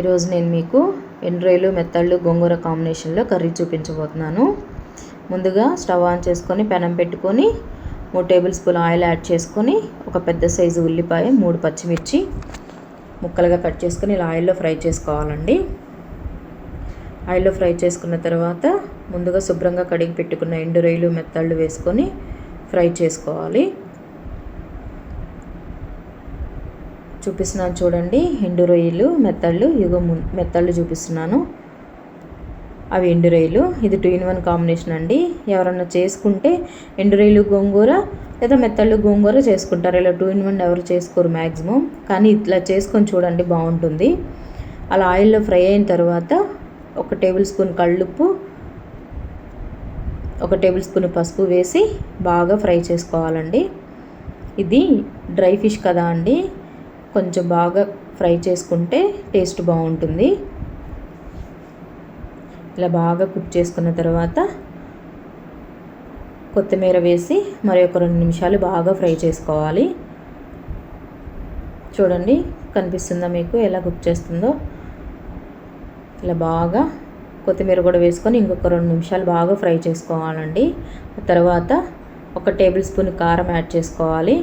ఈరోజు నేను మీకు ఎండ్రాయిలు మెత్తళ్ళు గోంగూర కాంబినేషన్లో కర్రీ చూపించబోతున్నాను. ముందుగా స్టవ్ ఆన్ చేసుకొని పెనం పెట్టుకొని మూడు టేబుల్ స్పూన్ ఆయిల్ యాడ్ చేసుకొని ఒక పెద్ద సైజు ఉల్లిపాయ మూడు పచ్చిమిర్చి ముక్కలుగా కట్ చేసుకొని ఇలా ఆయిల్లో ఫ్రై చేసుకోవాలండి. ఆయిల్లో ఫ్రై చేసుకున్న తర్వాత ముందుగా శుభ్రంగా కడిగి పెట్టుకున్న ఎండు రొయ్యలు మెత్తళ్ళు వేసుకొని ఫ్రై చేసుకోవాలి. చూపిస్తున్నాను చూడండి. ఎండు రొయ్యలు మెత్తళ్ళు ఇగో మెత్తళ్ళు చూపిస్తున్నాను. అవి ఎండు రొయ్యలు. ఇది టూ ఇన్ వన్ కాంబినేషన్ అండి. ఎవరన్నా చేసుకుంటే ఎండు రొయ్యలు గోంగూర లేదా మెత్తళ్ళు గోంగూర చేసుకుంటారు. ఇలా టూ ఇన్ వన్ ఎవరు చేసుకోరు మ్యాక్సిమం కానీ ఇట్లా చేసుకొని చూడండి బాగుంటుంది. అలా ఆయిల్లో ఫ్రై అయిన తర్వాత ఒక టేబుల్ స్పూన్ కళ్ళుప్పు ఒక టేబుల్ స్పూన్ పసుపు వేసి బాగా ఫ్రై చేసుకోవాలండి. ఇది డ్రై ఫిష్ కదా అండి. కొంచెం బాగా ఫ్రై చేసుకుంటే టేస్ట్ బాగుంటుంది. ఇలా బాగా కుక్ చేసుకున్న తర్వాత కొత్తిమీర వేసి మరి ఒక రెండు నిమిషాలు బాగా ఫ్రై చేసుకోవాలి. చూడండి కనిపిస్తుందా మీకు? ఎలా కుక్ చేస్తుందో? ఇలా బాగా కొత్తిమీర కూడా వేసుకొని ఇంకొక రెండు నిమిషాలు బాగా ఫ్రై చేసుకోవాలండి. తర్వాత ఒక టేబుల్ స్పూన్ కారం యాడ్ చేసుకోవాలి.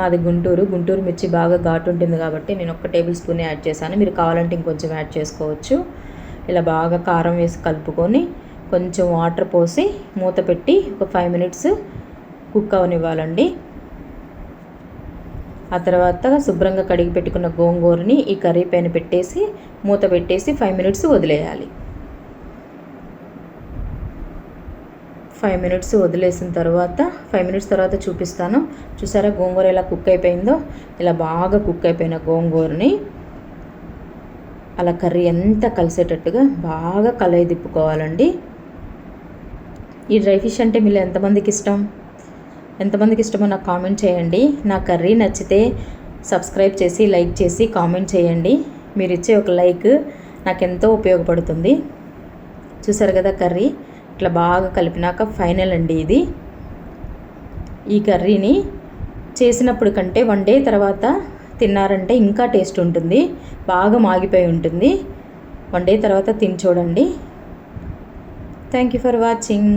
మాది గుంటూరు. గుంటూరు మిర్చి బాగా ఘాటు ఉంటుంది కాబట్టి నేను ఒక టేబుల్ స్పూన్ యాడ్ చేశాను. మీరు కావాలంటే ఇంకొంచెం యాడ్ చేసుకోవచ్చు. ఇలా బాగా కారం వేసి కలుపుకొని కొంచెం వాటర్ పోసి మూత పెట్టి ఒక ఫైవ్ మినిట్స్ కుక్ అవనివ్వాలండి. ఆ తర్వాత శుభ్రంగా కడిగి పెట్టుకున్న గోంగూరని ఈ కర్రీ పైన పెట్టేసి మూత పెట్టేసి ఫైవ్ మినిట్స్ వదిలేయాలి. ఫైవ్ మినిట్స్ వదిలేసిన తర్వాత ఫైవ్ మినిట్స్ తర్వాత చూపిస్తాను. చూసారా గోంగూర ఎలా కుక్ అయిపోయిందో? ఇలా బాగా కుక్ అయిపోయిన గోంగూరని అలా కర్రీ ఎంత కలిసేటట్టుగా బాగా కలయి తిప్పుకోవాలండి. ఈ డ్రై ఫిష్ అంటే మీరు ఎంతమందికి ఇష్టం? ఎంతమందికి ఇష్టమో నాకు కామెంట్ చేయండి. నా కర్రీ నచ్చితే సబ్స్క్రైబ్ చేసి లైక్ చేసి కామెంట్ చేయండి. మీరు ఇచ్చే ఒక లైక్ నాకు ఎంతో ఉపయోగపడుతుంది. చూసారు కదా కర్రీ? ఇట్లా బాగా కలిపినాక ఫైనల్ అండి ఇది. ఈ కర్రీని చేసినప్పుడు కంటే వన్ డే తర్వాత తిన్నారంటే ఇంకా టేస్ట్ ఉంటుంది బాగా మాగిపోయి ఉంటుంది. వన్ డే తర్వాత తిని చూడండి. Thank you for watching.